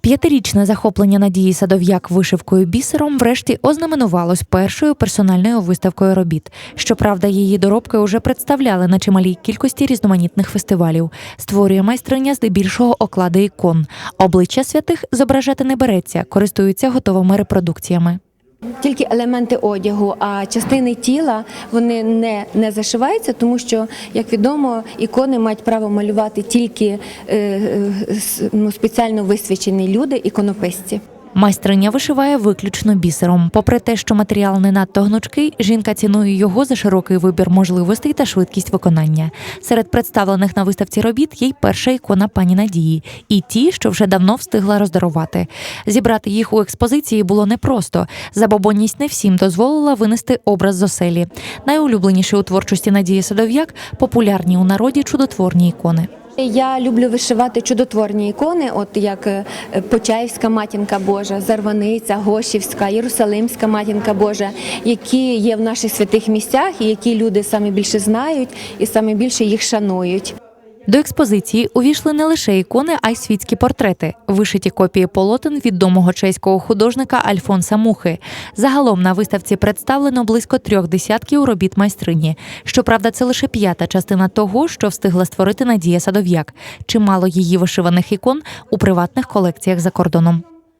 П'ятирічне захоплення Надії Садов'як вишивкою бісером врешті ознаменувалось першою персональною виставкою робіт. Щоправда, її доробки уже представляли на чималій кількості різноманітних фестивалів. Створює майстриня здебільшого оклади ікон. Обличчя святих зображати не береться, користуються готовими репродукціями. Тільки елементи одягу, а частини тіла вони не, не зашиваються, тому що, як відомо, ікони мають право малювати тільки е, е, ну, спеціально висвячені люди, іконописці. Майстриня вишиває виключно бісером. Попри те, що матеріал не надто гнучкий, жінка цінує його за широкий вибір можливостей та швидкість виконання. Серед представлених на виставці робіт є й перша ікона пані Надії, і ті, що вже давно встигла роздарувати. Зібрати їх у експозиції було непросто. Забобонність не всім дозволила винести образ з оселі. Найулюбленіші у творчості Надії Садов'як популярні у народі чудотворні ікони. Я люблю вишивати чудотворні ікони, от як е, Почаївська матінка Божа, Зарваниця, Гошівська, Єрусалимська матінка Божа, які є в наших святих місцях і які люди саме більше знають і саме більше їх шанують. До експозиції увійшли не лише ікони, а й світські портрети, вишиті копії полотен відомого чеського художника Альфонса Мухи. Загалом на виставці представлено близько трьох десятків робіт майстрині. Щоправда, це лише п'ята частина того, що встигла створити Надія Садов'як. Чимало її вишиваних ікон у приватних колекціях за кордоном.